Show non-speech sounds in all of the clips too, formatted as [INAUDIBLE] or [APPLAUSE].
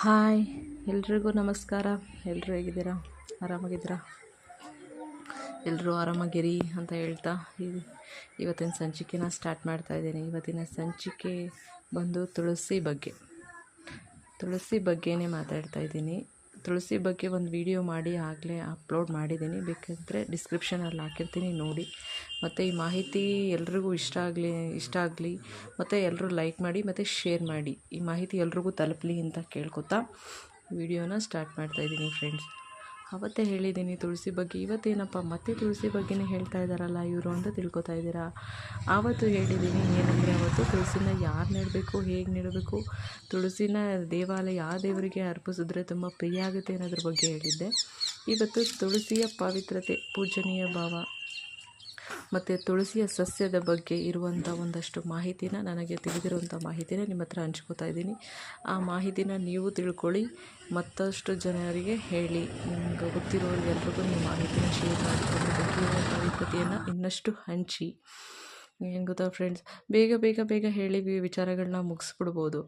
Hi, ಎಲ್ರಿಗೂ ನಮಸ್ಕಾರ. ಎಲ್ಲರೂ ಹೇಗಿದ್ದೀರಾ? ಆರಾಮಾಗಿದ್ದೀರಾ? ಎಲ್ಲರೂ ಆರಾಮಾಗಿರಿ ಅಂತ ಹೇಳ್ತಾ ಇವತ್ತಿನ ಸಂಚಿಕೆನ ಸ್ಟಾರ್ಟ್ ಮಾಡ್ತಾ ಇದ್ದೀನಿ. ಇವತ್ತಿನ ಸಂಚಿಕೆ ಬಂದು ತುಳಸಿ ಬಗ್ಗೆ. ತುಳಸಿ ಬಗ್ಗೆನೇ ಮಾತಾಡ್ತಾ ಇದ್ದೀನಿ. ತುಳಸಿ ಬಗ್ಗೆ ಒಂದು ವಿಡಿಯೋ ಮಾಡಿ ಆಗಲೇ ಅಪ್ಲೋಡ್ ಮಾಡಿದ್ದೀನಿ. ಬೇಕಂದರೆ ಡಿಸ್ಕ್ರಿಪ್ಷನಲ್ಲಿ ಹಾಕಿರ್ತೀನಿ, ನೋಡಿ. ಮತ್ತು ಈ ಮಾಹಿತಿ ಎಲ್ರಿಗೂ ಇಷ್ಟ ಆಗಲಿ ಇಷ್ಟ ಆಗಲಿ, ಮತ್ತು ಎಲ್ಲರೂ ಲೈಕ್ ಮಾಡಿ, ಮತ್ತು ಶೇರ್ ಮಾಡಿ. ಈ ಮಾಹಿತಿ ಎಲ್ರಿಗೂ ತಲುಪಲಿ ಅಂತ ಕೇಳ್ಕೊತಾ ವಿಡಿಯೋನ ಸ್ಟಾರ್ಟ್ ಮಾಡ್ತಾ ಇದ್ದೀನಿ ಫ್ರೆಂಡ್ಸ್ ಅವತ್ತೇ ಹೇಳಿದ್ದೀನಿ ತುಳಸಿ ಬಗ್ಗೆ. ಇವತ್ತೇನಪ್ಪ ಮತ್ತೆ ತುಳಸಿ ಬಗ್ಗೆನೇ ಹೇಳ್ತಾ ಇದ್ದಾರಲ್ಲ ಇವರು ಅಂತ ತಿಳ್ಕೊತಾ ಇದ್ದೀರಾ? ಆವತ್ತು ಹೇಳಿದ್ದೀನಿ ಏನಂದರೆ ಅವತ್ತು ತುಳಸಿನ ಯಾರು ನೆಡಬೇಕು, ಹೇಗೆ ನೆಡಬೇಕು? ತುಳಸಿನ ದೇವಾಲಯ ಯಾವ ದೇವರಿಗೆ ಅರ್ಪಿಸಿದ್ರೆ ತುಂಬ ಪ್ರಿಯ ಆಗುತ್ತೆ ಅನ್ನೋದ್ರ ಬಗ್ಗೆ ಹೇಳಿದ್ದೆ. ಇವತ್ತು ತುಳಸಿಯ ಪವಿತ್ರತೆ ಪೂಜನೀಯ ಭಾವ. ಮತ್ತು ತುಳಸಿಯ ಸಸ್ಯದ ಬಗ್ಗೆ ಇರುವಂಥ ಒಂದಷ್ಟು ಮಾಹಿತಿನ ನನಗೆ ತಿಳಿದಿರುವಂಥ ಮಾಹಿತಿನ ನಿಮ್ಮ ಹತ್ರ ಹಂಚ್ಕೋತಾ ಇದ್ದೀನಿ. ಆ ಮಾಹಿತಿನ ನೀವು ತಿಳ್ಕೊಳ್ಳಿ, ಮತ್ತಷ್ಟು ಜನರಿಗೆ ಹೇಳಿ. ನಿಮ್ಗೆ ಗೊತ್ತಿರೋರು ಎಲ್ರಿಗೂ ನೀವು ಮಾಹಿತಿನ ಶೇರ್ ಮಾಡಿಕೊಂಡು ಇನ್ನಷ್ಟು ಹಂಚಿ. ಏನು ಗೊತ್ತಾ ಫ್ರೆಂಡ್ಸ್ ಬೇಗ ಬೇಗ ಬೇಗ ಹೇಳಿ ವಿಚಾರಗಳನ್ನ ಮುಗಿಸ್ಬಿಡ್ಬೋದು.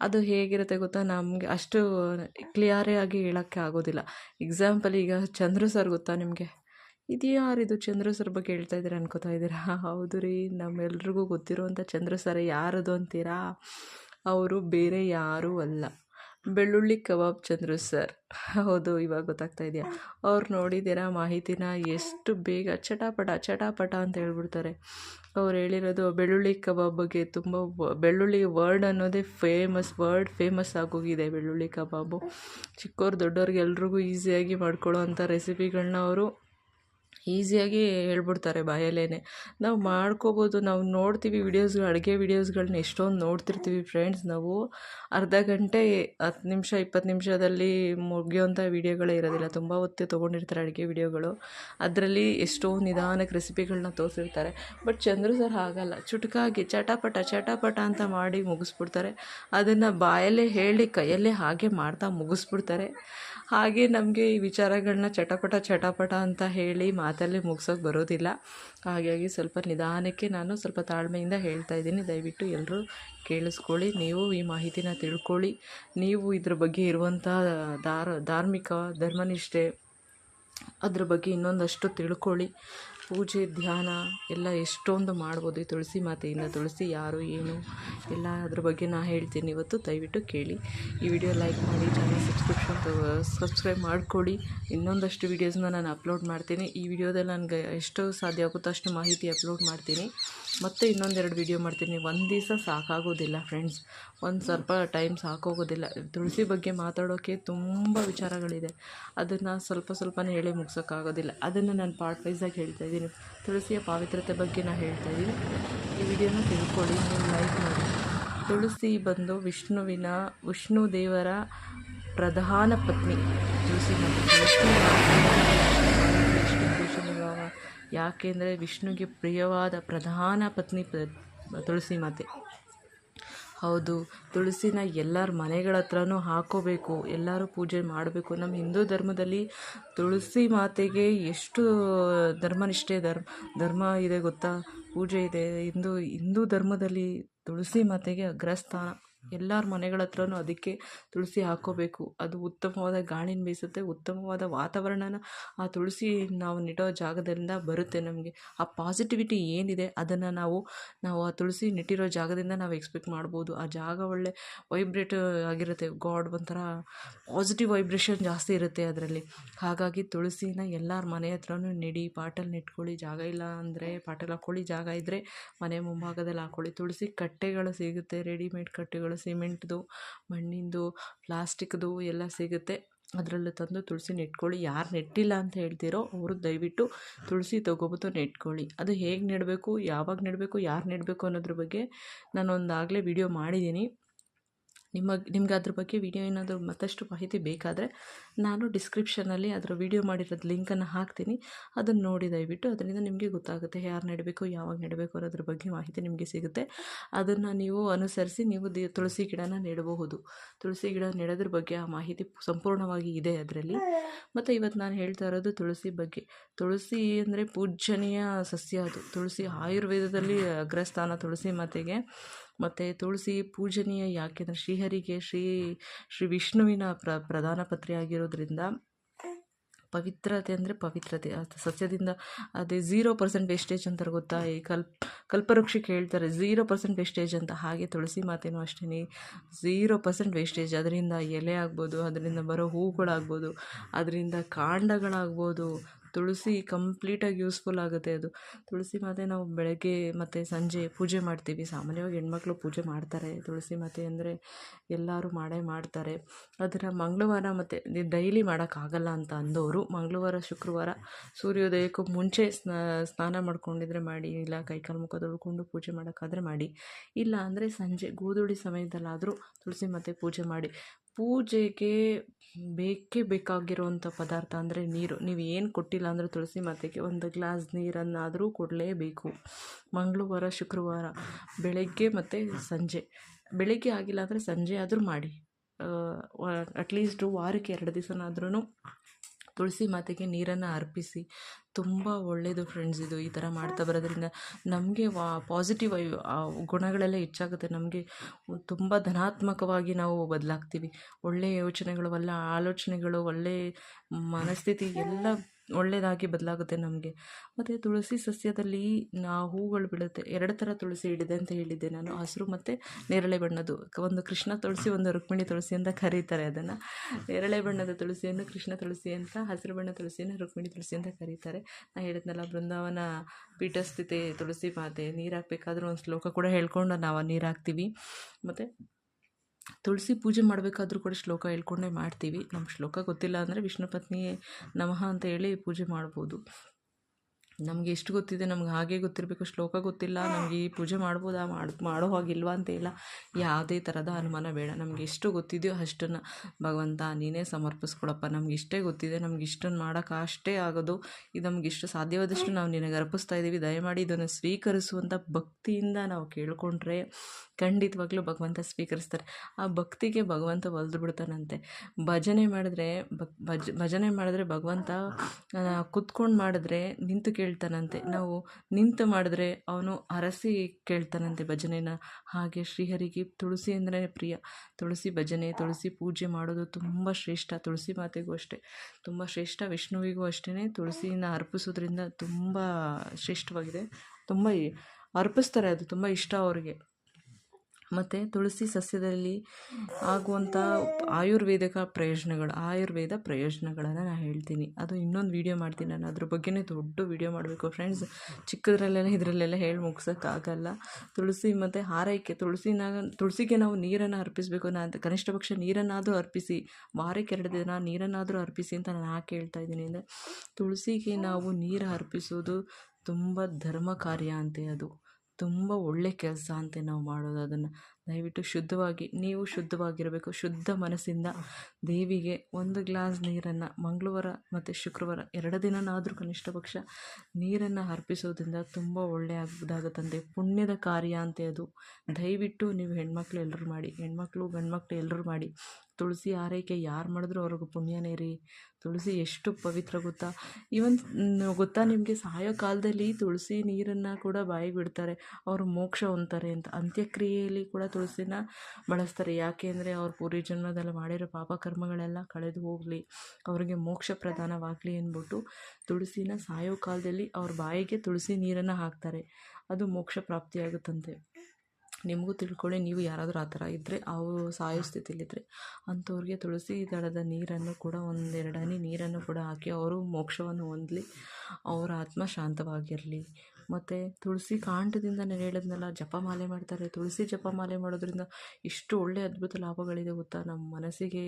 ಅದು ಹೇಗಿರುತ್ತೆ ಗೊತ್ತಾ? ನಮಗೆ ಅಷ್ಟು ಕ್ಲಿಯರೇ ಆಗಿ ಹೇಳೋಕ್ಕೆ ಆಗೋದಿಲ್ಲ. ಎಕ್ಸಾಂಪಲ್ ಈಗ ಚಂದ್ರು ಸರ್ ಗೊತ್ತಾ ನಿಮಗೆ? ಇದು ಯಾರಿದು ಚಂದ್ರ ಸರ್ ಬಗ್ಗೆ ಹೇಳ್ತಾ ಇದ್ದೀರಾ ಅನ್ಕೋತಾ ಇದ್ದೀರಾ? [LAUGHS] ಹೌದು ರೀ, ನಮ್ಮೆಲ್ರಿಗೂ ಗೊತ್ತಿರುವಂಥ ಚಂದ್ರ ಸರ್ ಯಾರದು ಅಂತೀರಾ? ಅವರು ಬೇರೆ ಯಾರೂ ಅಲ್ಲ. ಬೆಳ್ಳುಳ್ಳಿ ಕಬಾಬ್ ಚಂದ್ರು ಸರ್ [LAUGHS] ಹೌದು, ಇವಾಗ ಗೊತ್ತಾಗ್ತಾ ಇದೆಯಾ? ಅವ್ರು ನೋಡಿದ್ದೀರಾ, ಮಾಹಿತಿನ ಎಷ್ಟು ಬೇಗ ಚಟಾಪಟ ಚಟಾಪಟ ಅಂತ ಹೇಳ್ಬಿಡ್ತಾರೆ. ಅವ್ರು ಹೇಳಿರೋದು ಬೆಳ್ಳುಳ್ಳಿ ಕಬಾಬ್ ಬಗ್ಗೆ ತುಂಬ ಬೆಳ್ಳುಳ್ಳಿ ವರ್ಡ್ ಅನ್ನೋದೇ ಫೇಮಸ್ ವರ್ಡ್ ಫೇಮಸ್ ಆಗೋಗಿದೆ ಬೆಳ್ಳುಳ್ಳಿ ಕಬಾಬು. ಚಿಕ್ಕವ್ರು ದೊಡ್ಡವ್ರಿಗೆ ಎಲ್ರಿಗೂ ಈಸಿಯಾಗಿ ಮಾಡ್ಕೊಳ್ಳೋ ಅಂಥ ರೆಸಿಪಿಗಳನ್ನ ಅವರು ಈಸಿಯಾಗಿ ಹೇಳ್ಬಿಡ್ತಾರೆ ಬಾಯಲ್ಲೇ ನಾವು ಮಾಡ್ಕೋಬೋದು, ನಾವು ನೋಡ್ತೀವಿ ವಿಡಿಯೋಸ್ ಅಡುಗೆ ವೀಡಿಯೋಸ್ಗಳನ್ನ ಎಷ್ಟೊಂದು ನೋಡ್ತಿರ್ತೀವಿ ಫ್ರೆಂಡ್ಸ್ ನಾವು. ಅರ್ಧ ಗಂಟೆ, ಹತ್ತು ನಿಮಿಷ, ಇಪ್ಪತ್ತು ನಿಮಿಷದಲ್ಲಿ ಮುಗಿಯೋಂಥ ವಿಡಿಯೋಗಳೇ ಇರೋದಿಲ್ಲ. ತುಂಬ ಹೊತ್ತು ತೊಗೊಂಡಿರ್ತಾರೆ ಅಡುಗೆ ವಿಡಿಯೋಗಳು ಅದರಲ್ಲಿ ಎಷ್ಟೋ ನಿಧಾನಕ್ಕೆ ರೆಸಿಪಿಗಳನ್ನ ತೋರಿಸಿರ್ತಾರೆ. ಬಟ್ ಚಂದ್ರು ಸರ್ ಹಾಗಲ್ಲ. ಚುಟುಕಾಗಿ ಚಟಾಪಟ ಚಟಾಪಟ ಅಂತ ಮಾಡಿ ಮುಗಿಸ್ಬಿಡ್ತಾರೆ. ಅದನ್ನು ಬಾಯಲ್ಲೇ ಹೇಳಿ, ಕೈಯಲ್ಲೇ ಹಾಗೆ ಮಾಡ್ತಾ ಮುಗಿಸ್ಬಿಡ್ತಾರೆ. ಹಾಗೆ ನಮಗೆ ಈ ವಿಚಾರಗಳನ್ನ ಚಟಪಟ ಚಟಪಟ ಅಂತ ಹೇಳಿ ಮಾತಲ್ಲಿ ಮುಗಿಸೋಕೆ ಬರೋದಿಲ್ಲ. ಹಾಗಾಗಿ ಸ್ವಲ್ಪ ನಿಧಾನಕ್ಕೆ ನಾನು ಸ್ವಲ್ಪ ತಾಳ್ಮೆಯಿಂದ ಹೇಳ್ತಾ ಇದ್ದೀನಿ. ದಯವಿಟ್ಟು ಎಲ್ಲರೂ ಕೇಳಿಸ್ಕೊಳ್ಳಿ. ನೀವು ಈ ಮಾಹಿತಿನ ತಿಳ್ಕೊಳ್ಳಿ. ನೀವು ಇದ್ರ ಬಗ್ಗೆ ಇರುವಂಥ ಧಾರ್, ಧಾರ್ಮಿಕ ಧರ್ಮನಿಷ್ಠೆ ಅದ್ರ ಬಗ್ಗೆ ಇನ್ನೊಂದಷ್ಟು ತಿಳ್ಕೊಳ್ಳಿ. ಪೂಜೆ, ಧ್ಯಾನ ಎಲ್ಲ ಎಷ್ಟೊಂದು ಮಾಡ್ಬೋದು. ಈ ತುಳಸಿ ಮಾತೆಯಿಂದ ತುಳಸಿ, ಯಾರು, ಏನು ಎಲ್ಲ ಅದ್ರ ಬಗ್ಗೆ ನಾ ಹೇಳ್ತೀನಿ. ಇವತ್ತು ದಯವಿಟ್ಟು ಕೇಳಿ. ಈ ವಿಡಿಯೋ ಲೈಕ್ ಮಾಡಿ, ಚಾನಲ್ ಸಬ್ಸ್ಕ್ರಿಪ್ಷನ್ ಸಬ್ಸ್ಕ್ರೈಬ್ ಮಾಡಿಕೊಳ್ಳಿ ಇನ್ನೊಂದಷ್ಟು ವೀಡಿಯೋಸ್ನ ನಾನು ಅಪ್ಲೋಡ್ ಮಾಡ್ತೀನಿ. ಈ ವಿಡಿಯೋದಲ್ಲಿ ನನಗೆ ಎಷ್ಟು ಸಾಧ್ಯ ಆಗುತ್ತೋ ಅಷ್ಟು ಮಾಹಿತಿ ಅಪ್ಲೋಡ್ ಮಾಡ್ತೀನಿ. ಮತ್ತು ಇನ್ನೊಂದೆರಡು ವೀಡಿಯೋ ಮಾಡ್ತೀನಿ. ಒಂದು ದಿವಸ ಸಾಕಾಗೋದಿಲ್ಲ ಫ್ರೆಂಡ್ಸ್ ಒಂದು ಸ್ವಲ್ಪ ಟೈಮ್ ಸಾಕೋಗೋದಿಲ್ಲ. ತುಳಸಿ ಬಗ್ಗೆ ಮಾತಾಡೋಕ್ಕೆ ತುಂಬ ವಿಚಾರಗಳಿದೆ. ಅದನ್ನು ಸ್ವಲ್ಪ ಸ್ವಲ್ಪನೇ ಹೇಳಿ ಮುಗಿಸೋಕ್ಕಾಗೋದಿಲ್ಲ ಅದನ್ನು ನಾನು ಪಾರ್ಟ್ ವೈಸಾಗಿ ಹೇಳ್ತಾ ಇದ್ದೀನಿ. ತುಳಸಿಯ ಪಾವಿತ್ರತೆ ಬಗ್ಗೆ ನಾನು ಹೇಳ್ತಾ ಇದ್ದೀನಿ. ಈ ವಿಡಿಯೋನ ತಿಳ್ಕೊಳ್ಳಿ ನೀವು ಲೈಕ್ ಮಾಡಿ. ತುಳಸಿ ಬಂದು ವಿಷ್ಣುವಿನ, ವಿಷ್ಣು ದೇವರ ಪ್ರಧಾನ ಪತ್ನಿ. ಭೂಷಣ ಯಾಕೆಂದರೆ ವಿಷ್ಣುಗೆ ಪ್ರಿಯವಾದ ಪ್ರಧಾನ ಪತ್ನಿ ತುಳಸಿ ಮಾತೆ. ಹೌದು, ತುಳಸಿನ ಎಲ್ಲರ ಮನೆಗಳ ಹತ್ರನೂ ಹಾಕೋಬೇಕು, ಎಲ್ಲರೂ ಪೂಜೆ ಮಾಡಬೇಕು. ನಮ್ಮ ಹಿಂದೂ ಧರ್ಮದಲ್ಲಿ ತುಳಸಿ ಮಾತೆಗೆ ಎಷ್ಟು ಧರ್ಮನಿಷ್ಠೆ ಧರ್ಮ ಧರ್ಮ ಇದೆ ಗೊತ್ತಾ? ಪೂಜೆ ಇದೆ. ಹಿಂದೂ ಹಿಂದೂ ಧರ್ಮದಲ್ಲಿ ತುಳಸಿ ಮಾತೆಗೆ ಅಗ್ರಸ್ಥಾನ. ಎಲ್ಲರ ಮನೆಗಳ ಹತ್ರನೂ ಅದಕ್ಕೆ ತುಳಸಿ ಹಾಕೋಬೇಕು. ಅದು ಉತ್ತಮವಾದ ಗಾಳಿನ ಬೀಸುತ್ತೆ, ಉತ್ತಮವಾದ ವಾತಾವರಣನ ಆ ತುಳಸಿ ನಾವು ನೆಡೋ ಜಾಗದಿಂದ ಬರುತ್ತೆ ನಮಗೆ. ಆ ಪಾಸಿಟಿವಿಟಿ ಏನಿದೆ ಅದನ್ನು ನಾವು ನಾವು ಆ ತುಳಸಿ ನೆಟ್ಟಿರೋ ಜಾಗದಿಂದ ನಾವು ಎಕ್ಸ್ಪೆಕ್ಟ್ ಮಾಡ್ಬೋದು. ಆ ಜಾಗ ಒಳ್ಳೆ ವೈಬ್ರೇಟ್ ಆಗಿರುತ್ತೆ. ಗಾಡ್ ಒಂಥರ ಪಾಸಿಟಿವ್ ವೈಬ್ರೇಷನ್ ಜಾಸ್ತಿ ಇರುತ್ತೆ ಅದರಲ್ಲಿ. ಹಾಗಾಗಿ ತುಳಸಿನ ಎಲ್ಲರ ಮನೆ ಹತ್ರನೂ ನೆಡಿ, ಪಾಟಲ್ ನೆಟ್ಕೊಳ್ಳಿ, ಜಾಗ ಇಲ್ಲ ಅಂದರೆ ಪಾಟಲ್ಲಿ ಹಾಕ್ಕೊಳ್ಳಿ ಜಾಗ ಇದ್ದರೆ ಮನೆ ಮುಂಭಾಗದಲ್ಲಿ ಹಾಕ್ಕೊಳ್ಳಿ ತುಳಸಿ ಕಟ್ಟೆಗಳು ಸಿಗುತ್ತೆ ರೆಡಿಮೇಡ್ ಕಟ್ಟೆಗಳು ಸಿಮೆಂಟ್ದು, ಮಣ್ಣಿಂದು, ಪ್ಲಾಸ್ಟಿಕ್ದು ಎಲ್ಲ ಸಿಗುತ್ತೆ. ಅದರಲ್ಲಿ ತಂದು ತುಳಸಿ ನೆಟ್ಕೊಳ್ಳಿ. ಯಾರು ನೆಟ್ಟಿಲ್ಲ ಅಂತ ಹೇಳ್ತೀರೋ ಅವರು ದಯವಿಟ್ಟು ತುಳಸಿ ತೊಗೊಬೋದು ನೆಟ್ಕೊಳ್ಳಿ. ಅದು ಹೇಗೆ ನೆಡಬೇಕು, ಯಾವಾಗ ನೆಡಬೇಕು, ಯಾರು ನೆಡಬೇಕು ಅನ್ನೋದ್ರ ಬಗ್ಗೆ ನಾನು ಒಂದಾಗಲೇ ವಿಡಿಯೋ ಮಾಡಿದ್ದೀನಿ ನಿಮಗೆ ನಿಮ್ಗೆ ಅದ್ರ ಬಗ್ಗೆ ವಿಡಿಯೋ ಏನಾದರೂ ಮತ್ತಷ್ಟು ಮಾಹಿತಿ ಬೇಕಾದರೆ ನಾನು ಡಿಸ್ಕ್ರಿಪ್ಷನಲ್ಲಿ ಅದರ ವಿಡಿಯೋ ಮಾಡಿರೋದು ಲಿಂಕನ್ನು ಹಾಕ್ತೀನಿ. ಅದನ್ನು ನೋಡಿ ದಯವಿಟ್ಟು, ಅದರಿಂದ ನಿಮಗೆ ಗೊತ್ತಾಗುತ್ತೆ ಯಾರು ನೆಡಬೇಕು, ಯಾವಾಗ ನೆಡಬೇಕು ಅನ್ನೋದ್ರ ಬಗ್ಗೆ ಮಾಹಿತಿ ನಿಮಗೆ ಸಿಗುತ್ತೆ. ಅದನ್ನು ನೀವು ಅನುಸರಿಸಿ ನೀವು ದಿ, ತುಳಸಿ ಗಿಡನ ನೆಡಬಹುದು. ತುಳಸಿ ಗಿಡ ನೆಡೋದ್ರ ಬಗ್ಗೆ ಆ ಮಾಹಿತಿ ಸಂಪೂರ್ಣವಾಗಿ ಇದೆ ಅದರಲ್ಲಿ. ಮತ್ತು ಇವತ್ತು ನಾನು ಹೇಳ್ತಾ ಇರೋದು ತುಳಸಿ ಬಗ್ಗೆ. ತುಳಸಿ ಅಂದರೆ ಪೂಜನೀಯ ಸಸ್ಯ ಅದು. ತುಳಸಿ ಆಯುರ್ವೇದದಲ್ಲಿ ಅಗ್ರಸ್ಥಾನ ತುಳಸಿ ಮಾತೆಗೆ. ಮತ್ತು ತುಳಸಿ ಪೂಜನೀಯ ಯಾಕೆಂದರೆ ಶ್ರೀಹರಿಗೆ ಶ್ರೀ ಶ್ರೀ ವಿಷ್ಣುವಿನ ಪ್ರ, ಪ್ರಧಾನ ಪತ್ರಿಯಾಗಿರೋದ್ರಿಂದ ಪವಿತ್ರತೆ ಅಂದರೆ ಪವಿತ್ರತೆ. ಸಸ್ಯದಿಂದ ಅದೇ ಝೀರೋ ಪರ್ಸೆಂಟ್ ವೇಸ್ಟೇಜ್ ಅಂತಾರೆ ಗೊತ್ತಾ? ಈ ಕಲ್ಪ್ ಕಲ್ಪವೃಕ್ಷಕ್ಕೆ ಹೇಳ್ತಾರೆ ಝೀರೋ ಪರ್ಸೆಂಟ್ ವೇಸ್ಟೇಜ್ ಅಂತ. ಹಾಗೆ ತುಳಸಿ ಮಾತೇನೂ ಅಷ್ಟೇ ಝೀರೋ ಪರ್ಸೆಂಟ್ ವೇಸ್ಟೇಜ್ ಅದರಿಂದ ಎಲೆ ಆಗ್ಬೋದು, ಅದರಿಂದ ಬರೋ ಹೂಗಳಾಗ್ಬೋದು ಅದರಿಂದ ಕಾಂಡಗಳಾಗ್ಬೋದು ತುಳಸಿ ಕಂಪ್ಲೀಟಾಗಿ ಯೂಸ್ಫುಲ್ ಆಗುತ್ತೆ ಅದು. ತುಳಸಿ ಮಾತೆ ನಾವು ಬೆಳಗ್ಗೆ ಮತ್ತು ಸಂಜೆ ಪೂಜೆ ಮಾಡ್ತೀವಿ. ಸಾಮಾನ್ಯವಾಗಿ ಹೆಣ್ಮಕ್ಳು ಪೂಜೆ ಮಾಡ್ತಾರೆ ತುಳಸಿ ಮಾತೆ ಅಂದರೆ ಎಲ್ಲರೂ ಮಾಡೇ ಮಾಡ್ತಾರೆ. ಅದನ್ನು ಮಂಗಳವಾರ ಮತ್ತು ಡೈಲಿ ಮಾಡೋಕ್ಕಾಗಲ್ಲ ಅಂತ ಅಂದವರು ಮಂಗಳವಾರ, ಶುಕ್ರವಾರ ಸೂರ್ಯೋದಯಕ್ಕೂ ಮುಂಚೆ ಸ್ನಾ, ಸ್ನಾನ ಮಾಡ್ಕೊಂಡಿದ್ರೆ ಮಾಡಿ, ಇಲ್ಲ ಕೈಕಾಲು ಮುಖ ತೊಳ್ಕೊಂಡು ಪೂಜೆ ಮಾಡೋಕ್ಕಾದ್ರೆ ಮಾಡಿ. ಇಲ್ಲ ಅಂದರೆ ಸಂಜೆ ಗೋಧೂಳಿ ಸಮಯದಲ್ಲಾದರೂ ತುಳಸಿ ಮಾತೆ ಪೂಜೆ ಮಾಡಿ. ಪೂಜೆಗೆ ಬೇಕೇ ಬೇಕಾಗಿರುವಂಥ ಪದಾರ್ಥ ಅಂದರೆ ನೀರು. ನೀವು ಏನು ಕೊಟ್ಟಿಲ್ಲ ಅಂದರೆ ತುಳಸಿ ಮಾತೆಗೆ ಒಂದು ಗ್ಲಾಸ್ ನೀರನ್ನಾದರೂ ಕೊಡಲೇಬೇಕು. ಮಂಗಳವಾರ, ಶುಕ್ರವಾರ, ಬೆಳಗ್ಗೆ ಮತ್ತು ಸಂಜೆ. ಬೆಳಗ್ಗೆ ಆಗಿಲ್ಲ ಅಂದರೆ ಸಂಜೆ ಆದರೂ ಮಾಡಿ. ಅಟ್ಲೀಸ್ಟು ವಾರಕ್ಕೆ ಎರಡು ದಿವಸನಾದ್ರೂ ತುಳಸಿ ಮಾತೆಗೆ ನೀರನ್ನು ಅರ್ಪಿಸಿ. ತುಂಬ ಒಳ್ಳೆಯದು ಫ್ರೆಂಡ್ಸ್ ಇದು. ಈ ಥರ ಮಾಡ್ತಾ ಬರೋದ್ರಿಂದ ನಮಗೆ ವಾ ಪಾಸಿಟಿವ್ ಗುಣಗಳೆಲ್ಲ ಹೆಚ್ಚಾಗುತ್ತೆ. ನಮಗೆ ತುಂಬ ಧನಾತ್ಮಕವಾಗಿ ನಾವು ಬದಲಾಗ್ತೀವಿ. ಒಳ್ಳೆಯ ಯೋಚನೆಗಳು, ಒಳ್ಳೆ ಆಲೋಚನೆಗಳು ಒಳ್ಳೆಯ ಮನಸ್ಥಿತಿ ಎಲ್ಲ ಒಳ್ಳೆಯದಾಗಿ ಬದಲಾಗುತ್ತೆ ನಮಗೆ. ಮತ್ತು ತುಳಸಿ ಸಸ್ಯದಲ್ಲಿ ನಾ ಹೂಗಳು ಬಿಡುತ್ತೆ. ಎರಡು ಥರ ತುಳಸಿ ಹಿಡಿದೆ ಅಂತ ಹೇಳಿದ್ದೆ ನಾನು. ಹಸಿರು ಮತ್ತು ನೇರಳೆ ಬಣ್ಣದ್ದು. ಒಂದು ಕೃಷ್ಣ ತುಳಸಿ, ಒಂದು ರುಕ್ಮಿಣಿ ತುಳಸಿ ಅಂತ ಕರೀತಾರೆ ಅದನ್ನು. ನೇರಳೆ ಬಣ್ಣದ ತುಳಸಿಯನ್ನು ಕೃಷ್ಣ ತುಳಸಿ ಅಂತ, ಹಸಿರು ಬಣ್ಣ ತುಳಸಿಯನ್ನು ರುಕ್ಮಿಣಿ ತುಳಸಿ ಅಂತ ಕರೀತಾರೆ. ನಾನು ಹೇಳಿದ್ನಲ್ಲ, ಬೃಂದಾವನ ಪೀಠಸ್ಥಿತಿ, ತುಳಸಿ ಮಾತೆ ನೀರು ಹಾಕ್ಬೇಕಾದ್ರೂ ಒಂದು ಶ್ಲೋಕ ಕೂಡ ಹೇಳ್ಕೊಂಡು ನಾವು ನೀರು ಹಾಕ್ತೀವಿ ಮತ್ತು ತುಳಸಿ ಪೂಜೆ ಮಾಡಬೇಕಾದ್ರೂ ಕೂಡ ಶ್ಲೋಕ ಹೇಳ್ಕೊಂಡೇ ಮಾಡ್ತೀವಿ. ನಮ್ಮ ಶ್ಲೋಕ ಗೊತ್ತಿಲ್ಲ ಅಂದರೆ ವಿಷ್ಣು ಪತ್ನಿಯೇ ನಮಃ ಅಂತ ಹೇಳಿ ಪೂಜೆ ಮಾಡ್ಬೋದು. ನಮಗೆ ಎಷ್ಟು ಗೊತ್ತಿದೆ, ನಮ್ಗೆ ಹಾಗೆ ಗೊತ್ತಿರಬೇಕು, ಶ್ಲೋಕ ಗೊತ್ತಿಲ್ಲ, ನಮಗೆ ಈ ಪೂಜೆ ಮಾಡ್ಬೋದಾ, ಮಾಡಿ, ಮಾಡೋ ಹಾಗಿಲ್ವ ಅಂತ ಇಲ್ಲ. ಯಾವುದೇ ಥರದ ಅನುಮಾನ ಬೇಡ. ನಮ್ಗೆ ಎಷ್ಟು ಗೊತ್ತಿದೆಯೋ ಅಷ್ಟನ್ನು ಭಗವಂತ ನೀನೇ ಸಮರ್ಪಿಸ್ಕೊಳಪ್ಪ ನಮ್ಗೆ ಇಷ್ಟೇ ಗೊತ್ತಿದೆ, ನಮ್ಗೆ ಇಷ್ಟನ್ನು ಮಾಡೋಕೆ ಅಷ್ಟೇ ಆಗೋದು. ಇದು ನಮ್ಗೆ ಇಷ್ಟು ಸಾಧ್ಯವಾದಷ್ಟು ನಾವು ನಿನಗೆ ಅರ್ಪಿಸ್ತಾ ಇದ್ದೀವಿ. ದಯಮಾಡಿ ಇದನ್ನು ಸ್ವೀಕರಿಸುವಂಥ ಭಕ್ತಿಯಿಂದ ನಾವು ಕೇಳಿಕೊಂಡ್ರೆ ಖಂಡಿತವಾಗ್ಲೂ ಭಗವಂತ ಸ್ವೀಕರಿಸ್ತಾರೆ. ಆ ಭಕ್ತಿಗೆ ಭಗವಂತ ಒಲಿದು ಬಿಡ್ತಾನಂತೆ. ಭಜನೆ ಮಾಡಿದ್ರೆ, ಭಜ ಭಜನೆ ಮಾಡಿದ್ರೆ ಭಗವಂತ ಕುತ್ಕೊಂಡು ಮಾಡಿದ್ರೆ ನಿಂತು ಕೇಳ್ತಾನಂತೆ. ನಾವು ನಿಂತು ಮಾಡಿದ್ರೆ ಅವನು ಅರಸಿ ಕೇಳ್ತಾನಂತೆ ಭಜನೆನ. ಹಾಗೆ ಶ್ರೀಹರಿಗೆ ತುಳಸಿ ಅಂದರೆ ಪ್ರಿಯ. ತುಳಸಿ ಭಜನೆ, ತುಳಸಿ ಪೂಜೆ ಮಾಡೋದು ತುಂಬ ಶ್ರೇಷ್ಠ. ತುಳಸಿ ಮಾತೆಗೂ ಅಷ್ಟೇ. ತುಂಬ ಶ್ರೇಷ್ಠ. ವಿಷ್ಣುವಿಗೂ ಅಷ್ಟೇ ತುಳಸಿನ ಅರ್ಪಿಸೋದ್ರಿಂದ ತುಂಬ ಶ್ರೇಷ್ಠವಾಗಿದೆ. ತುಂಬ ಅರ್ಪಿಸ್ತಾರೆ ಅದು. ತುಂಬ ಇಷ್ಟ ಅವರಿಗೆ. ಮತ್ತು ತುಳಸಿ ಸಸ್ಯದಲ್ಲಿ ಆಗುವಂಥ ಆಯುರ್ವೇದಿಕ ಪ್ರಯೋಜನಗಳು, ಆಯುರ್ವೇದ ಪ್ರಯೋಜನಗಳನ್ನು ನಾನು ಹೇಳ್ತೀನಿ. ಅದು ಇನ್ನೊಂದು ವೀಡಿಯೋ ಮಾಡ್ತೀನಿ. ನಾನು ಅದ್ರ ಬಗ್ಗೆನೇ ದೊಡ್ಡ ವೀಡಿಯೋ ಮಾಡಬೇಕು ಫ್ರೆಂಡ್ಸ್ ಚಿಕ್ಕದ್ರಲ್ಲೆಲ್ಲ ಇದರಲ್ಲೆಲ್ಲ ಹೇಳಿ ಮುಗ್ಸೋಕ್ಕಾಗಲ್ಲ. ತುಳಸಿ ಮತ್ತು ಹಾರೈಕೆ, ತುಳಸಿನ, ತುಳಸಿಗೆ ನಾವು ನೀರನ್ನು ಅರ್ಪಿಸಬೇಕು. ನಾನು ಕನಿಷ್ಠ ಪಕ್ಷ ನೀರನ್ನಾದರೂ ಅರ್ಪಿಸಿ, ವಾರಕ್ಕೆ ಎರಡು ದಿನ ನೀರನ್ನಾದರೂ ಅರ್ಪಿಸಿ ಅಂತ ನಾನು ಯಾಕೆ ಹೇಳ್ತಾ ಇದ್ದೀನಿ. ಅಂದರೆ ತುಳಸಿಗೆ ನಾವು ನೀರು ಅರ್ಪಿಸೋದು ತುಂಬ ಧರ್ಮ ಕಾರ್ಯ ಅಂತೆ ಅದು. ತುಂಬ ಒಳ್ಳೆ ಕೆಲಸ ಅಂತೆ ನಾವು ಮಾಡೋದು ಅದನ್ನು. ದಯವಿಟ್ಟು ಶುದ್ಧವಾಗಿ, ನೀವು ಶುದ್ಧವಾಗಿರಬೇಕು. ಶುದ್ಧ ಮನಸ್ಸಿಂದ ದೇವಿಗೆ ಒಂದು ಗ್ಲಾಸ್ ನೀರನ್ನು ಮಂಗಳವಾರ ಮತ್ತು ಶುಕ್ರವಾರ ಎರಡು ದಿನನಾದರೂ ಕನಿಷ್ಠ ಪಕ್ಷ ನೀರನ್ನು ಅರ್ಪಿಸೋದ್ರಿಂದ ತುಂಬ ಒಳ್ಳೆಯದಾಗುತ್ತಂತೆ ಪುಣ್ಯದ ಕಾರ್ಯ ಅಂತೆ ಅದು. ದಯವಿಟ್ಟು ನೀವು ಹೆಣ್ಮಕ್ಳು ಎಲ್ಲರೂ ಮಾಡಿ, ಹೆಣ್ಮಕ್ಳು ಗಂಡ್ಮಕ್ಳು ಎಲ್ಲರೂ ಮಾಡಿ. ತುಳಸಿ ಆರೈಕೆ ಯಾರು ಮಾಡಿದ್ರು ಅವ್ರಿಗೆ ಪುಣ್ಯನೇ ರೀ. ತುಳಸಿ ಎಷ್ಟು ಪವಿತ್ರ ಗೊತ್ತಾ? ಈವನ್ ಗೊತ್ತಾ ನಿಮಗೆ ಸಾಯೋ ಕಾಲದಲ್ಲಿ ತುಳಸಿ ನೀರನ್ನು ಕೂಡ ಬಾಯಿಗೆ ಬಿಡ್ತಾರೆ. ಅವರು ಮೋಕ್ಷ ಹೊಂತಾರೆ ಅಂತ. ಅಂತ್ಯಕ್ರಿಯೆಯಲ್ಲಿ ಕೂಡ ತುಳಸಿನ ಬಳಸ್ತಾರೆ. ಯಾಕೆ ಅಂದರೆ ಅವ್ರ ಪೂರ್ವ ಜನ್ಮದಲ್ಲಿ ಮಾಡಿರೋ ಪಾಪಕರ್ಮಗಳೆಲ್ಲ ಕಳೆದು ಹೋಗಲಿ. ಅವರಿಗೆ ಮೋಕ್ಷ ಪ್ರಧಾನವಾಗಲಿ ಅಂದ್ಬಿಟ್ಟು ತುಳಸಿನ ಸಾಯೋ ಕಾಲದಲ್ಲಿ ಅವ್ರ ಬಾಯಿಗೆ ತುಳಸಿ ನೀರನ್ನು ಹಾಕ್ತಾರೆ. ಅದು ಮೋಕ್ಷ ಪ್ರಾಪ್ತಿಯಾಗುತ್ತಂತೆ. ನಿಮಗೂ ತಿಳ್ಕೊಳ್ಳಿ, ನೀವು ಯಾರಾದರೂ ಆ ಥರ ಇದ್ದರೆ ಅವರು ಸಾಯೋ ಸ್ಥಿತಿಲಿದ್ದರೆ ಅಂಥವ್ರಿಗೆ ತುಳಸಿ ದಳದ ನೀರನ್ನು ಕೂಡ, ಒಂದೆರಡು ಹನಿ ನೀರನ್ನು ಕೂಡ ಹಾಕಿ, ಅವರು ಮೋಕ್ಷವನ್ನು ಹೊಂದಲಿ, ಅವರ ಆತ್ಮ ಶಾಂತವಾಗಿರಲಿ. ಮತ್ತು ತುಳಸಿ ಕಾಂಡದಿಂದ ನಾನು ಹೇಳಿದ್ನಲ್ಲ ಜಪಮಾಲೆ ಮಾಡ್ತಾರೆ. ತುಳಸಿ ಜಪಮಾಲೆ ಮಾಡೋದ್ರಿಂದ ಎಷ್ಟು ಒಳ್ಳೆಯ ಅದ್ಭುತ ಲಾಭಗಳಿದೆ ಗೊತ್ತಾ? ನಮ್ಮ ಮನಸ್ಸಿಗೆ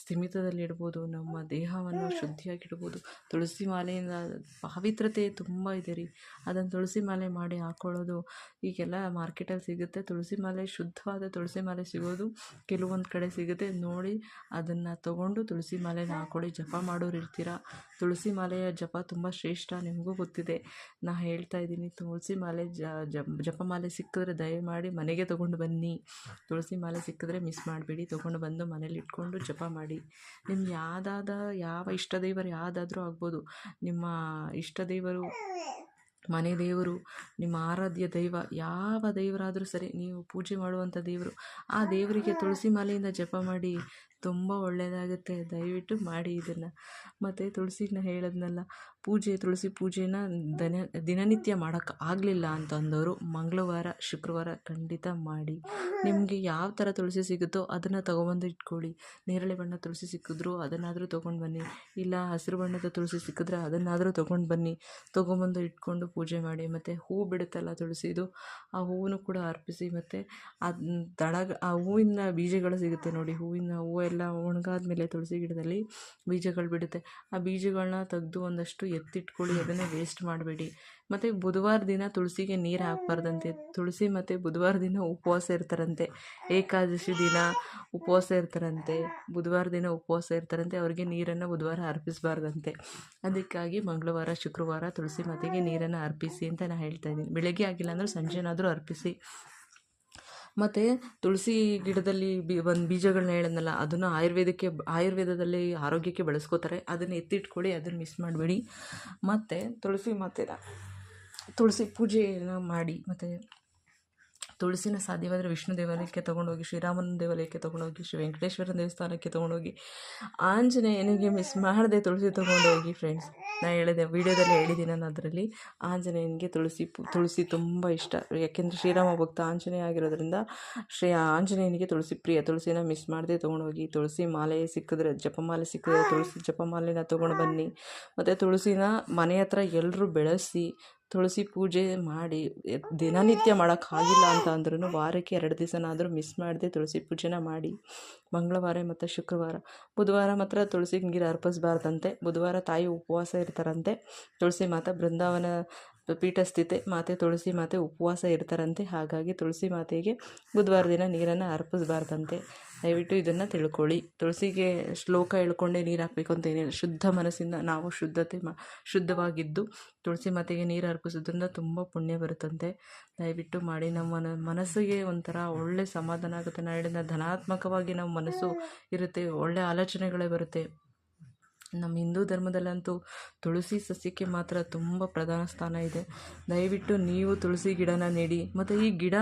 ಸ್ಥಿಮಿತದಲ್ಲಿಡ್ಬೋದು, ನಮ್ಮ ದೇಹವನ್ನು ಶುದ್ಧಿಯಾಗಿಡ್ಬೋದು. ತುಳಸಿ ಮಾಲೆಯಿಂದ ಪವಿತ್ರತೆ ತುಂಬ ಇದೆ ರೀ. ಅದನ್ನು ತುಳಸಿ ಮಾಲೆ ಮಾಡಿ ಹಾಕ್ಕೊಳ್ಳೋದು ಈಗೆಲ್ಲ ಮಾರ್ಕೆಟಲ್ಲಿ ಸಿಗುತ್ತೆ. ತುಳಸಿ ಮಾಲೆ ಶುದ್ಧವಾದ ತುಳಸಿ ಮಾಲೆ ಸಿಗೋದು ಕೆಲವೊಂದು ಕಡೆ ಸಿಗುತ್ತೆ. ನೋಡಿ, ಅದನ್ನು ತೊಗೊಂಡು ತುಳಸಿ ಮಾಲೆನ ಹಾಕ್ಕೊಳ್ಳಿ ಜಪ ಮಾಡೋರು ಇರ್ತೀರ ತುಳಸಿ ಮಾಲೆಯ ಜಪ ತುಂಬ ಶ್ರೇಷ್ಠ, ನಿಮಗೂ ಗೊತ್ತಿದೆ. ನಾ ಹೇಳ್ತಾ ಇದ್ದೀನಿ. ತುಳಸಿ ಮಾಲೆ ಜಪಮಾಲೆ ಸಿಕ್ಕಿದ್ರೆ ದಯಮಾಡಿ ಮನೆಗೆ ತೊಗೊಂಡು ಬನ್ನಿ. ತುಳಸಿ ಮಾಲೆ ಸಿಕ್ಕಿದ್ರೆ ಮಿಸ್ ಮಾಡಬೇಡಿ. ತೊಗೊಂಡು ಬಂದು ಮನೇಲಿ ಇಟ್ಕೊಂಡು ಜಪ ಮಾಡಿ. ನಿಮ್ಗೆ ಯಾವುದಾದ, ಯಾವ ಇಷ್ಟ ದೈವರು ಯಾವುದಾದ್ರೂ ಆಗ್ಬೋದು. ನಿಮ್ಮ ಇಷ್ಟ ದೇವರು, ಮನೆ ದೇವರು, ನಿಮ್ಮ ಆರಾಧ್ಯ ದೈವ, ಯಾವ ದೇವರಾದರೂ ಸರಿ ನೀವು ಪೂಜೆ ಮಾಡುವಂಥ ದೇವರು, ಆ ದೇವರಿಗೆ ತುಳಸಿ ಮಾಲೆಯಿಂದ ಜಪ ಮಾಡಿ. ತುಂಬ ಒಳ್ಳೆಯದಾಗುತ್ತೆ ದಯವಿಟ್ಟು ಮಾಡಿ ಇದನ್ನು. ಮತ್ತು ತುಳಸಿನ ಹೇಳದ್ನಲ್ಲ ಪೂಜೆ, ತುಳಸಿ ಪೂಜೆನ ದನ, ದಿನನಿತ್ಯ ಮಾಡೋಕ್ಕೆ ಆಗಲಿಲ್ಲ ಅಂತಂದವರು ಮಂಗಳವಾರ, ಶುಕ್ರವಾರ ಖಂಡಿತ ಮಾಡಿ. ನಿಮಗೆ ಯಾವ ಥರ ತುಳಸಿ ಸಿಗುತ್ತೋ ಅದನ್ನು ತೊಗೊಬಂದು ಇಟ್ಕೊಳ್ಳಿ. ನೇರಳೆ ಬಣ್ಣ ತುಳಸಿ ಸಿಕ್ಕಿದ್ರು ಅದನ್ನಾದರೂ ತೊಗೊಂಡು ಬನ್ನಿ. ಇಲ್ಲ ಹಸಿರು ಬಣ್ಣದ ತುಳಸಿ ಸಿಕ್ಕಿದ್ರೆ ಅದನ್ನಾದರೂ ತೊಗೊಂಡು ಬನ್ನಿ. ತೊಗೊಂಬಂದು ಇಟ್ಕೊಂಡು ಪೂಜೆ ಮಾಡಿ. ಮತ್ತು ಹೂ ಬಿಡುತ್ತಲ್ಲ ತುಳಸಿದು ಆ ಹೂವನ್ನು ಕೂಡ ಅರ್ಪಿಸಿ ಮತ್ತು ಅದು ತಳಗ, ಆ ಹೂವಿನ ಬೀಜಗಳು ಸಿಗುತ್ತೆ ನೋಡಿ. ಹೂವಿನ ಹೂವು ಎಲ್ಲ ಒಣಗಾದ್ಮೇಲೆ ತುಳಸಿ ಗಿಡದಲ್ಲಿ ಬೀಜಗಳು ಬಿಡುತ್ತೆ. ಆ ಬೀಜಗಳನ್ನ ತೆಗೆದು ಒಂದಷ್ಟು ಎತ್ತಿಟ್ಕೊಳ್ಳಿ, ಅದನ್ನೇ ವೇಸ್ಟ್ ಮಾಡಬೇಡಿ. ಮತ್ತು ಬುಧವಾರ ದಿನ ತುಳಸಿಗೆ ನೀರು ಹಾಕ್ಬಾರ್ದಂತೆ. ತುಳಸಿ ಮತ್ತು ಬುಧವಾರ ದಿನ ಉಪವಾಸ ಇರ್ತಾರಂತೆ. ಏಕಾದಶಿ ದಿನ ಉಪವಾಸ ಇರ್ತಾರಂತೆ. ಬುಧವಾರ ದಿನ ಉಪವಾಸ ಇರ್ತಾರಂತೆ. ಅವರಿಗೆ ನೀರನ್ನು ಬುಧವಾರ ಅರ್ಪಿಸಬಾರ್ದಂತೆ. ಅದಕ್ಕಾಗಿ ಮಂಗಳವಾರ, ಶುಕ್ರವಾರ ತುಳಸಿ ಮಾತೆಗೆ ನೀರನ್ನು ಅರ್ಪಿಸಿ ಅಂತ ನಾನು ಹೇಳ್ತಾ ಇದ್ದೀನಿ. ಬೆಳಗ್ಗೆ ಆಗಿಲ್ಲ ಅಂದರೆ ಸಂಜೆನಾದರೂ ಅರ್ಪಿಸಿ. ಮತ್ತು ತುಳಸಿ ಗಿಡದಲ್ಲಿ ಬಿ, ಒಂದು ಬೀಜಗಳನ್ನ ಹೇಳಿದ್ನಲ್ಲ, ಅದನ್ನು ಆಯುರ್ವೇದಕ್ಕೆ, ಆಯುರ್ವೇದದಲ್ಲಿ ಆರೋಗ್ಯಕ್ಕೆ ಬಳಸ್ಕೋತಾರೆ. ಅದನ್ನು ಎತ್ತಿಟ್ಕೊಳ್ಳಿ, ಅದನ್ನು ಮಿಸ್ ಮಾಡಬೇಡಿ. ಮತ್ತು ತುಳಸಿ ಮತ್ತೆ ತುಳಸಿ ಪೂಜೆಯನ್ನು ಮಾಡಿ, ಮತ್ತು ತುಳಸಿನ ಸಾಧ್ಯವಾದರೆ ವಿಷ್ಣು ದೇವಾಲಯಕ್ಕೆ ತೊಗೊಂಡೋಗಿ, ಶ್ರೀರಾಮನ ದೇವಾಲಯಕ್ಕೆ ತೊಗೊಂಡೋಗಿ, ಶ್ರೀ ವೆಂಕಟೇಶ್ವರನ ದೇವಸ್ಥಾನಕ್ಕೆ ತೊಗೊಂಡೋಗಿ, ಆಂಜನೇಯನಿಗೆ ಮಿಸ್ ಮಾಡದೆ ತುಳಸಿ ತೊಗೊಂಡೋಗಿ ಫ್ರೆಂಡ್ಸ್ ನಾನು ಹೇಳಿದೆ, ವೀಡಿಯೋದಲ್ಲಿ ಹೇಳಿದ್ದೀನಿ ನಾನು ಅದರಲ್ಲಿ. ಆಂಜನೇಯನಿಗೆ ತುಳಸಿ ತುಳಸಿ ತುಂಬ ಇಷ್ಟ. ಯಾಕೆಂದರೆ ಶ್ರೀರಾಮ ಭಕ್ತ ಆಂಜನೇಯ ಆಗಿರೋದ್ರಿಂದ ಶ್ರೀ ಆಂಜನೇಯನಿಗೆ ತುಳಸಿ ಪ್ರಿಯ. ತುಳಸಿನ ಮಿಸ್ ಮಾಡದೆ ತೊಗೊಂಡೋಗಿ, ತುಳಸಿ ಮಾಲೆ ಸಿಕ್ಕಿದ್ರೆ, ಜಪಮಾಲೆ ಸಿಕ್ಕಿದ್ರೆ, ತುಳಸಿ ಜಪಮಾಲೆನ ತೊಗೊಂಡು ಬನ್ನಿ. ಮತ್ತು ತುಳಸಿನ ಮನೆ ಹತ್ರ ಎಲ್ಲರೂ ಬೆಳೆಸಿ ತುಳಸಿ ಪೂಜೆ ಮಾಡಿ ದಿನನಿತ್ಯ ಮಾಡೋಕ್ಕಾಗಿಲ್ಲ ಅಂತ ಅಂದ್ರೂ ವಾರಕ್ಕೆ ಎರಡು ದಿವಸನಾದರೂ ಮಿಸ್ ಮಾಡದೆ ತುಳಸಿ ಪೂಜೆನ ಮಾಡಿ. ಮಂಗಳವಾರ ಮತ್ತು ಶುಕ್ರವಾರ. ಬುಧವಾರ ಮಾತ್ರ ತುಳಸಿ ನೀರು ಅರ್ಪಿಸ್ಬಾರ್ದಂತೆ. ಬುಧವಾರ ತಾಯಿ ಉಪವಾಸ ಇರ್ತಾರಂತೆ. ತುಳಸಿ ಮಾತಾ ಬೃಂದಾವನ ಪೀಠಸ್ಥಿತೆ, ಮಾತೆ ತುಳಸಿ ಮಾತೆ ಉಪವಾಸ ಇರ್ತಾರಂತೆ ಹಾಗಾಗಿ ತುಳಸಿ ಮಾತೆಗೆ ಬುಧವಾರ ದಿನ ನೀರನ್ನು ಅರ್ಪಿಸಬಾರ್ದಂತೆ. ದಯವಿಟ್ಟು ಇದನ್ನು ತಿಳ್ಕೊಳ್ಳಿ. ತುಳಸಿಗೆ ಶ್ಲೋಕ ಹೇಳ್ಕೊಂಡೇ ನೀರು ಹಾಕಬೇಕು ಅಂತ ಏನಿಲ್ಲ. ಶುದ್ಧ ಮನಸ್ಸಿಂದ ನಾವು ಶುದ್ಧತೆ ಮ, ಶುದ್ಧವಾಗಿದ್ದು ತುಳಸಿ ಮಾತೆಗೆ ನೀರು ಅರ್ಪಿಸೋದ್ರಿಂದ ತುಂಬ ಪುಣ್ಯ ಬರುತ್ತಂತೆ. ದಯವಿಟ್ಟು ಮಾಡಿ. ನಮ್ಮ ಮನ ಮನಸ್ಸಿಗೆ ಒಂಥರ ಒಳ್ಳೆ ಸಮಾಧಾನ ಆಗುತ್ತೆ. ನಾಡಿನ ಧನಾತ್ಮಕವಾಗಿ ನಮ್ಮ ಮನಸ್ಸು ಇರುತ್ತೆ. ಒಳ್ಳೆ ಆಲೋಚನೆಗಳೇ ಬರುತ್ತೆ. ನಮ್ಮ ಹಿಂದೂ ಧರ್ಮದಲ್ಲಂತೂ ತುಳಸಿ ಸಸ್ಯಕ್ಕೆ ಮಾತ್ರ ತುಂಬ ಪ್ರಧಾನ ಸ್ಥಾನ ಇದೆ. ದಯವಿಟ್ಟು ನೀವು ತುಳಸಿ ಗಿಡನ ನೆಡಿ. ಮತ್ತು ಈ ಗಿಡ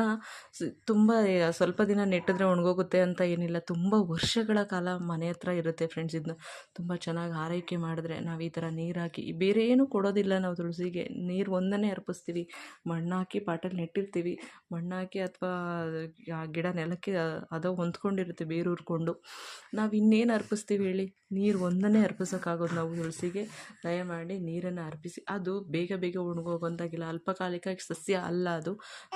ತುಂಬ, ಸ್ವಲ್ಪ ದಿನ ನೆಟ್ಟಿದ್ರೆ ಒಣಗೋಗುತ್ತೆ ಅಂತ ಏನಿಲ್ಲ. ತುಂಬ ವರ್ಷಗಳ ಕಾಲ ಮನೆ ಹತ್ರ ಇರುತ್ತೆ ಫ್ರೆಂಡ್ಸ್ ಇದನ್ನ ತುಂಬ ಚೆನ್ನಾಗಿ ಆರೈಕೆ ಮಾಡಿದ್ರೆ ನಾವು ಈ ಥರ ನೀರು ಹಾಕಿ ಬೇರೆ ಏನು ಕೊಡೋದಿಲ್ಲ ನಾವು ತುಳಸಿಗೆ. ನೀರು ಒಂದನ್ನೇ ಅರ್ಪಿಸ್ತೀವಿ. ಮಣ್ಣು ಹಾಕಿ ಪಾಟಲ್ಲಿ ನೆಟ್ಟಿರ್ತೀವಿ. ಮಣ್ಣಾಕಿ ಅಥವಾ ಆ ಗಿಡ ನೆಲಕ್ಕೆ ಅದು ಹೊಂದ್ಕೊಂಡಿರುತ್ತೆ ಬೇರೂರ್ಕೊಂಡು. ನಾವು ಇನ್ನೇನು ಅರ್ಪಿಸ್ತೀವಿ ಹೇಳಿ? ನೀರು ಒಂದನ್ನೇ ಅರ್ಪಿಸೋಕ್ಕಾಗೋದು ನಾವು ತುಳಸಿಗೆ ದಯಮಾಡಿ ನೀರನ್ನು ಅರ್ಪಿಸಿ. ಅದು ಬೇಗ ಬೇಗ ಒಣಗೋಗೋಂತಾಗಿಲ್ಲ ಅಲ್ಪಕಾಲಿಕ ಸಸ್ಯ ಅಲ್ಲ ಅದು.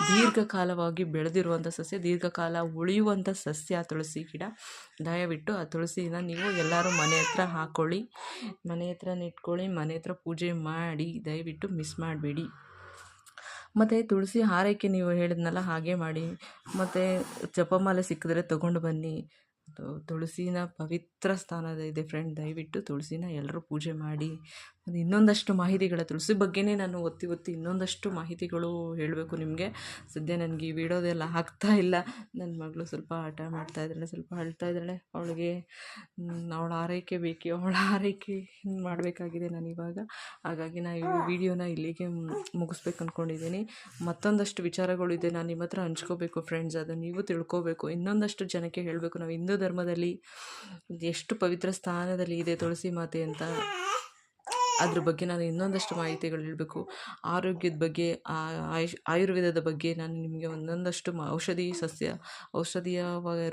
ದೀರ್ಘಕಾಲವಾಗಿ ಬೆಳೆದಿರುವಂಥ ಸಸ್ಯ, ದೀರ್ಘಕಾಲ ಉಳಿಯುವಂಥ ಸಸ್ಯ ತುಳಸಿ ಗಿಡ. ದಯವಿಟ್ಟು ಆ ತುಳಸಿನ ನೀವು ಎಲ್ಲರೂ ಮನೆ ಹತ್ರ ಹಾಕ್ಕೊಳ್ಳಿ ಮನೆ ಹತ್ರ ಇಟ್ಕೊಳ್ಳಿ, ಮನೆ ಹತ್ರ ಪೂಜೆ ಮಾಡಿ. ದಯವಿಟ್ಟು ಮಿಸ್ ಮಾಡಬೇಡಿ. ಮತ್ತು ತುಳಸಿ ಹಾರೈಕೆ ನೀವು ಹೇಳಿದ್ನಲ್ಲ ಹಾಗೆ ಮಾಡಿ. ಮತ್ತು ಜಪಮಾಲೆ ಸಿಕ್ಕಿದ್ರೆ ತೊಗೊಂಡು ಬನ್ನಿ. ತುಳಸಿನ ಪವಿತ್ರ ಸ್ಥಾನದ ಇದೆ ಫ್ರೆಂಡ್ ದಯವಿಟ್ಟು ತುಳಸಿನ ಎಲ್ಲರೂ ಪೂಜೆ ಮಾಡಿ ಅದು ಇನ್ನೊಂದಷ್ಟು ಮಾಹಿತಿಗಳ ತುಳಸಿ ಬಗ್ಗೆನೇ ನಾನು ಒತ್ತಿ ಒತ್ತಿ ಇನ್ನೊಂದಷ್ಟು ಮಾಹಿತಿಗಳು ಹೇಳಬೇಕು ನಿಮಗೆ. ಸದ್ಯ ನನಗೆ ಈ ವಿಡಿಯೋದೆಲ್ಲ ಆಗ್ತಾ ಇಲ್ಲ. ನನ್ನ ಮಗಳು ಸ್ವಲ್ಪ ಆಟ ಮಾಡ್ತಾ ಇದ್ದಾಳೆ, ಸ್ವಲ್ಪ ಅಳ್ತಾ ಇದ್ದಾಳೆ. ಅವಳಿಗೆ ಅವಳ ಆರೈಕೆ ಬೇಕು, ಅವಳ ಆರೈಕೆ ಮಾಡಬೇಕಾಗಿದೆ ನಾನು ಇವಾಗ. ಹಾಗಾಗಿ ನಾನು ಈ ವಿಡಿಯೋನ ಇಲ್ಲಿಗೆ ಮುಗಿಸ್ಬೇಕು ಅಂದ್ಕೊಂಡಿದ್ದೀನಿ ಮತ್ತೊಂದಷ್ಟು ವಿಚಾರಗಳು ಇದೆ, ನಾನು ನಿಮ್ಮ ಹತ್ರ ಹಂಚ್ಕೋಬೇಕು ಫ್ರೆಂಡ್ಸ್ ಅದು ನೀವು ತಿಳ್ಕೋಬೇಕು. ಇನ್ನೊಂದಷ್ಟು ಜನಕ್ಕೆ ಹೇಳಬೇಕು, ನಾವು ಹಿಂದೂ ಧರ್ಮದಲ್ಲಿ ಎಷ್ಟು ಪವಿತ್ರ ಸ್ಥಾನದಲ್ಲಿ ಇದೆ ತುಳಸಿ ಮಾತೆ ಅಂತ. ಅದ್ರ ಬಗ್ಗೆ ನಾನು ಇನ್ನೊಂದಷ್ಟು ಮಾಹಿತಿಗಳು ಹೇಳಬೇಕು. ಆರೋಗ್ಯದ ಬಗ್ಗೆ ಆಯುಷ್, ಆಯುರ್ವೇದದ ಬಗ್ಗೆ ನಾನು ನಿಮಗೆ ಒಂದೊಂದಷ್ಟು ಔಷಧಿ ಸಸ್ಯ ಔಷಧಿಯ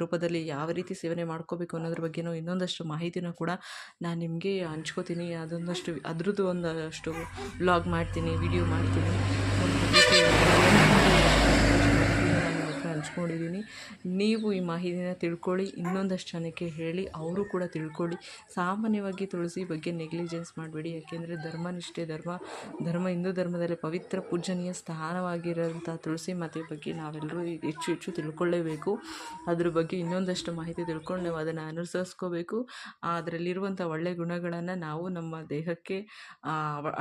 ರೂಪದಲ್ಲಿ ಯಾವ ರೀತಿ ಸೇವನೆ ಮಾಡ್ಕೋಬೇಕು ಅನ್ನೋದ್ರ ಬಗ್ಗೆನೂ ಇನ್ನೊಂದಷ್ಟು ಮಾಹಿತಿನ ಕೂಡ ನಾನು ನಿಮಗೆ ಹಂಚ್ಕೋತೀನಿ. ಅದೊಂದಷ್ಟು, ಅದ್ರದ್ದು ಒಂದಷ್ಟು ವ್ಲಾಗ್ ಮಾಡ್ತೀನಿ ವಿಡಿಯೋ ಮಾಡ್ತೀನಿ ಒಂದು ರೀತಿ ನಾನು ನಿಮ್ಮ ಹತ್ರ ಹಂಚ್ಕೊಂಡಿದ್ದೀನಿ. ನೀವು ಈ ಮಾಹಿತಿನ ತಿಳ್ಕೊಳ್ಳಿ, ಇನ್ನೊಂದಷ್ಟು ಜನಕ್ಕೆ ಹೇಳಿ, ಅವರು ಕೂಡ ತಿಳ್ಕೊಳ್ಳಿ. ಸಾಮಾನ್ಯವಾಗಿ ತುಳಸಿ ಬಗ್ಗೆ ನೆಗ್ಲಿಜೆನ್ಸ್ ಮಾಡಬೇಡಿ, ಯಾಕೆಂದರೆ ಧರ್ಮನಿಷ್ಠೆ ಧರ್ಮ ಧರ್ಮ ಹಿಂದೂ ಧರ್ಮದಲ್ಲಿ ಪವಿತ್ರ ಪೂಜನೀಯ ಸ್ಥಾನವಾಗಿರೋಂಥ ತುಳಸಿ ಮಾತೆ ಬಗ್ಗೆ ನಾವೆಲ್ಲರೂ ಹೆಚ್ಚು ಹೆಚ್ಚು ತಿಳ್ಕೊಳ್ಳೇಬೇಕು. ಅದ್ರ ಬಗ್ಗೆ ಇನ್ನೊಂದಷ್ಟು ಮಾಹಿತಿ ತಿಳ್ಕೊಂಡು ನಾವು ಅದನ್ನು ಅನುಸರಿಸ್ಕೋಬೇಕು. ಅದರಲ್ಲಿರುವಂಥ ಒಳ್ಳೆಯ ಗುಣಗಳನ್ನು ನಾವು ನಮ್ಮ ದೇಹಕ್ಕೆ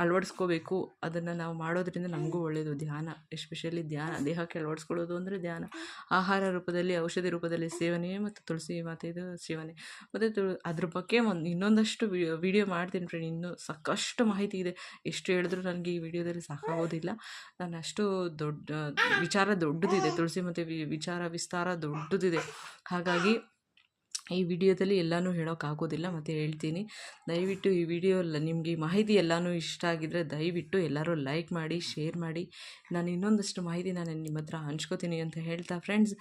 ಅಳವಡಿಸ್ಕೋಬೇಕು. ಅದನ್ನು ನಾವು ಮಾಡೋದ್ರಿಂದ ನಮಗೂ ಒಳ್ಳೆಯದು ಧ್ಯಾನ, ಎಸ್ಪೆಷಲಿ ಧ್ಯಾನ. ದೇಹಕ್ಕೆ ಅಳವಡಿಸ್ಕೊಳ್ಳೋದು ಅಂದರೆ ಧ್ಯಾನ. ಆಹಾರ ರೂಪದಲ್ಲಿ, ಔಷಧಿ ರೂಪದಲ್ಲಿ ಸೇವನೆ ಮತ್ತು ತುಳಸಿ ಮಾತೆದು ಸೇವನೆ. ಮತ್ತು ತು, ಅದ್ರ ಬಗ್ಗೆ ಒಂದು ಇನ್ನೊಂದಷ್ಟು ವಿಡಿಯೋ ಮಾಡ್ತೀನಿ ಫ್ರೆಂಡ್ ಇನ್ನೂ ಸಾಕಷ್ಟು ಮಾಹಿತಿ ಇದೆ. ಎಷ್ಟು ಹೇಳಿದ್ರು ನನಗೆ ಈ ವಿಡಿಯೋದಲ್ಲಿ ಸಾಕಾಗೋದಿಲ್ಲ. ನಾನು ಅಷ್ಟು ದೊಡ್ಡ, ವಿಚಾರ ದೊಡ್ಡದಿದೆ. ತುಳಸಿ ಮತ್ತು ವಿಚಾರ, ವಿಸ್ತಾರ ದೊಡ್ಡದಿದೆ. ಹಾಗಾಗಿ ಈ ವಿಡಿಯೋದಲ್ಲಿ ಎಲ್ಲನೂ ಹೇಳೋಕ್ಕಾಗೋದಿಲ್ಲ ಮತ್ತು ಹೇಳ್ತೀನಿ. ದಯವಿಟ್ಟು ಈ ವಿಡಿಯೋ ನಿಮಗೆ ಮಾಹಿತಿ ಎಲ್ಲನೂ ಇಷ್ಟ ಆಗಿದ್ದರೆ ದಯವಿಟ್ಟು ಎಲ್ಲರೂ ಲೈಕ್ ಮಾಡಿ, ಶೇರ್ ಮಾಡಿ. ನಾನು ಇನ್ನೊಂದಷ್ಟು ಮಾಹಿತಿ ನಾನು ನಿಮ್ಮ ಹತ್ರ ಹಂಚ್ಕೋತೀನಿ ಅಂತ ಹೇಳ್ತಾ, friends.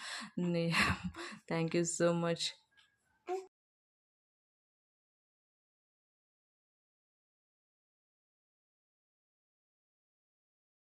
Thank you so much.